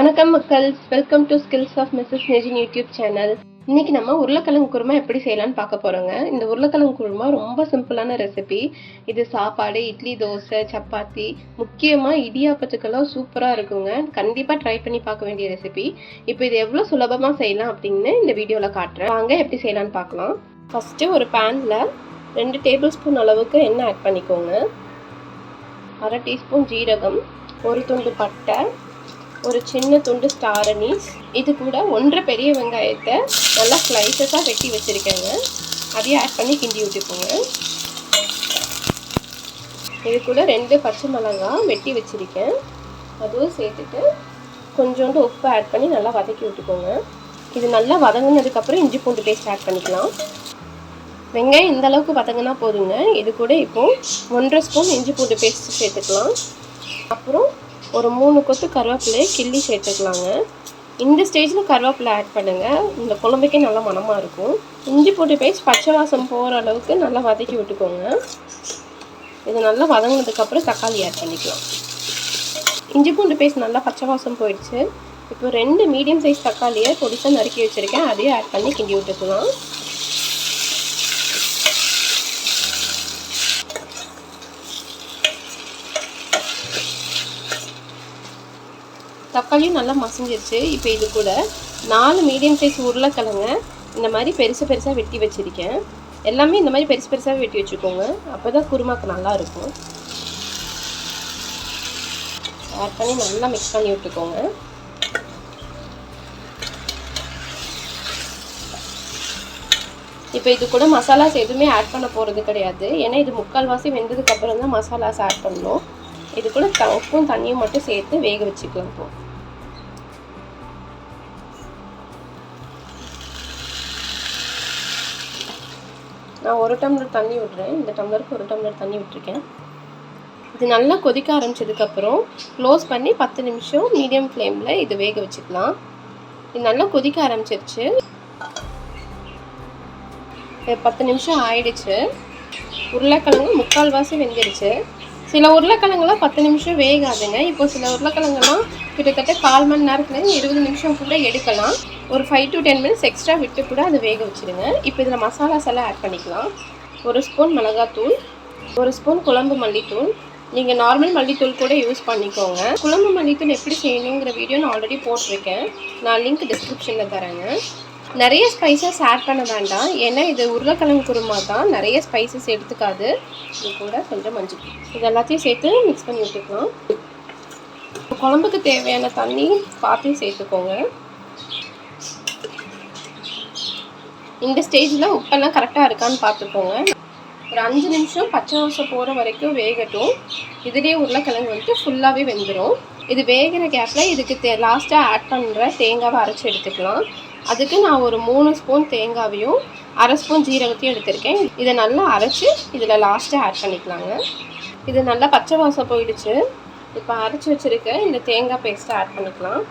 வணக்கம் மக்கள். Welcome to skills of Mrs Nejin YouTube channel இன்னைக்கு நம்ம உருளைக்கிழங்கு குருமா எப்படி செய்யலாம்னு பார்க்க போறோங்க. இந்த உருளைக்கிழங்கு குருமா ரொம்ப சிம்பிளான ரெசிபி இது சாப்பாடு இட்லி தோசை சப்பாத்தி முக்கியமா இடியாப்பத்துக்கெல்லாம் சூப்பரா இருக்குங்க. கண்டிப்பா ட்ரை பண்ணி பார்க்க வேண்டிய ரெசிபி இப்போ இது எவ்வளவு சுலபமா செய்யலாம் அப்படின்னு இந்த வீடியோல காட்டுறேன். வாங்க எப்படி செய்யலாம்னு பார்க்கலாம். ஃபர்ஸ்ட் ஒரு பேன்ல ரெண்டு டேபிள் ஸ்பூன் அளவுக்கு எண்ணெய் ஆட் பண்ணிக்கோங்க. அரை டீஸ்பூன் ஜீரகம் ஒரு துண்டு பட்டை ஒரு சின்ன துண்டு ஸ்டார் அனீஸ் இது கூட ஒன்றரை பெரிய வெங்காயத்தை நல்லா ஸ்லைசஸாக வெட்டி வச்சுருக்கேங்க. அதையும் ஆட் பண்ணி கிண்டி விட்டுக்கோங்க. இது கூட ரெண்டு பச்சை மிளகாய் வெட்டி வச்சுருக்கேன். அதுவும் சேர்த்துட்டு கொஞ்சோண்டு உப்பு ஆட் பண்ணி நல்லா வதக்கி விட்டுக்கோங்க. இது நல்லா வதங்கினதுக்கப்புறம் இஞ்சி பூண்டு பேஸ்ட் ஆட் பண்ணிக்கலாம். வெங்காயம் இந்த அளவுக்கு வதங்கினா போதுங்க. இது கூட இப்போ ஒன்றரை ஸ்பூன் இஞ்சி பூண்டு பேஸ்ட் சேர்த்துக்கலாம். அப்புறம் ஒரு மூணு கொத்து கருவேப்பிலையை கிள்ளி சேர்த்துக்கலாங்க. இந்த ஸ்டேஜில் கருவேப்பிலை ஆட் பண்ணுங்கள் இந்த குழம்புக்கே நல்லா மனமாக இருக்கும். இஞ்சி போட்டு பேஸ்ட் பச்சை வாசம் போகிற அளவுக்கு நல்லா வதக்கி விட்டுக்கோங்க. இது நல்லா வதங்கினதுக்கப்புறம் தக்காளி ஆட் பண்ணிக்கலாம். இஞ்சி பூண்டு பேஸ்ட் நல்லா பச்சை வாசம் போயிடுச்சு. இப்போ ரெண்டு மீடியம் சைஸ் தக்காளியை பொடிசாக நறுக்கி வச்சுருக்கேன். அதையும் ஆட் பண்ணி கிண்டி விட்டுக்கலாம். தக்காளியும் நல்லா மசிஞ்சிருச்சு. இப்போ இது கூட நாலு மீடியம் சைஸ் உருளைக்கிழங்க இந்த மாதிரி பெருசு பெருசாக வெட்டி வச்சுருக்கேன். எல்லாமே இந்த மாதிரி பெருசு பெருசாக வெட்டி வச்சுக்கோங்க. அப்போ தான் குருமாக்கு நல்லா இருக்கும். ஆட் பண்ணி நல்லா மிக்ஸ் பண்ணி விட்டுக்கோங்க. இப்போ இது கூட மசாலாஸ் எதுவுமே ஆட் பண்ண போகிறது கிடையாது. ஏன்னா இது முக்கால்வாசி வெந்ததுக்கப்புறம் தான் மசாலாஸ் ஆட் பண்ணணும். இது கூட த உப்பும் தண்ணியும் மட்டும் சேர்த்து வேக வச்சுக்கலாம் இப்போ. நான் ஒரு டம்ளர் தண்ணி விட்றேன் இந்த டம்ளருக்கு ஒரு டம்ளர் தண்ணி விட்டுருக்கேன். இது நல்லா கொதிக்க ஆரம்பிச்சதுக்கப்புறம் க்ளோஸ் பண்ணி பத்து நிமிஷம் மீடியம் ஃப்ளேமில் இது வேக வச்சுக்கலாம். இது நல்லா கொதிக்க ஆரம்பிச்சிருச்சு. பத்து நிமிஷம் ஆயிடுச்சு. உருளைக்கிழங்கு முக்கால்வாசி வெந்துடுச்சு சில உருளைக்கிழங்குலாம் பத்து நிமிஷம் வேகாதுங்க. இப்போ சில உருளைக்கிழங்குலாம் கிட்டத்தட்ட கால் மணி நேரத்துலேருந்து இருபது நிமிஷம் கூட எடுக்கலாம். ஒரு five to ten minutes extra விட்டு கூட அது வேக வச்சுருங்க. இப்போ இதில் மசாலாஸ் எல்லாம் ஆட் பண்ணிக்கலாம். ஒரு ஸ்பூன் மிளகாத்தூள் ஒரு ஸ்பூன் குழம்பு மல்லித்தூள். நீங்கள் நார்மல் மல்லித்தூள் கூட யூஸ் பண்ணிக்கோங்க. குழம்பு மல்லித்தூள் எப்படி செய்யணுங்கிற வீடியோ நான் ஆல்ரெடி போட்டிருக்கேன். நான் லிங்க் டிஸ்கிரிப்ஷனில் தரேங்க. நிறைய ஸ்பைசஸ் ஆட் பண்ண வேண்டாம். ஏன்னா இது உருளைக்கிழங்கு குருமா தான். நிறைய ஸ்பைசஸ் எடுத்துக்காது. இது கூட கொஞ்சம் மஞ்சள் இது எல்லாத்தையும் சேர்த்து மிக்ஸ் பண்ணி விட்டுக்கலாம் குழம்புக்கு தேவையான தண்ணி பார்த்து சேர்த்துக்கோங்க. இந்த ஸ்டேஜில் உப்பெல்லாம் கரெக்டாக இருக்கான்னு பார்த்துக்கோங்க. ஒரு அஞ்சு நிமிஷம் பச்சை வாசம் போகிற வரைக்கும் வேகட்டும். இதுலேயே உருளைக்கிழங்கு வந்துட்டு ஃபுல்லாகவே வெந்துடும் இது வேகிற கேப்பில் இதுக்கு தே லாஸ்ட்டாக ஆட் பண்ணுற தேங்காவை அரைச்சி எடுத்துக்கலாம். அதுக்கு நான் ஒரு மூணு ஸ்பூன் தேங்காவையும் அரை ஸ்பூன் ஜீரகத்தையும் எடுத்திருக்கேன். இதை நல்லா அரைச்சி இதில் லாஸ்ட்டாக ஆட் பண்ணிக்கலாங்க. இது நல்லா பச்சை வாசம் போயிடுச்சு. இப்போ அரைச்சி வச்சுருக்க இந்த தேங்காய் பேஸ்ட்டை ஆட் பண்ணிக்கலாம்.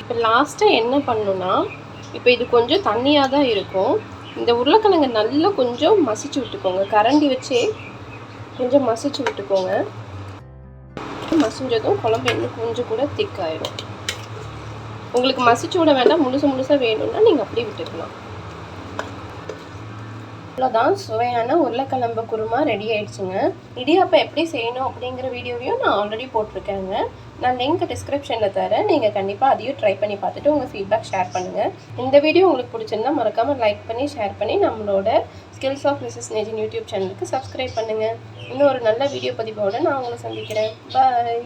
இப்போ லாஸ்ட்டாக என்ன பண்ணுன்னா இப்போ இது கொஞ்சம் தண்ணியாக தான் இருக்கும். இந்த உருளைக்கிழங்கு நல்லா கொஞ்சம் மசிச்சு விட்டுக்கோங்க. கரண்டி வச்சே கொஞ்சம் மசிச்சு விட்டுக்கோங்க. மசிஞ்சதும் குழம்பு இன்னும் கொஞ்சம் கூட திக்காயிடும் உங்களுக்கு மசிச்சு விட வேண்டாம் முழுசு முழுசாக வேணும்னா நீங்கள் அப்படியே விட்டுக்கலாம். அவ்வளோதான் சுவையான உருளைக்கிழம்பு குருமா ரெடி ஆயிடுச்சுங்க. இடியாப்பம் எப்படி செய்யணும் அப்படிங்கிற வீடியோவையும் நான் ஆல்ரெடி போட்டிருக்கேங்க. நான் லிங்க் டிஸ்கிரிப்ஷனில் தரேன். நீங்கள் கண்டிப்பாக அதையும் ட்ரை பண்ணி பார்த்துட்டு உங்கள் ஃபீட்பேக் ஷேர் பண்ணுங்கள் இந்த வீடியோ உங்களுக்கு பிடிச்சிருந்தா மறக்காமல் லைக் பண்ணி ஷேர் பண்ணி நம்மளோட skills of Mrs Nejin YouTube சேனலுக்கு சப்ஸ்கிரைப் பண்ணுங்கள் இன்னும் ஒரு நல்ல வீடியோ பதிவோடு நான் உங்களை சந்திக்கிறேன். பாய்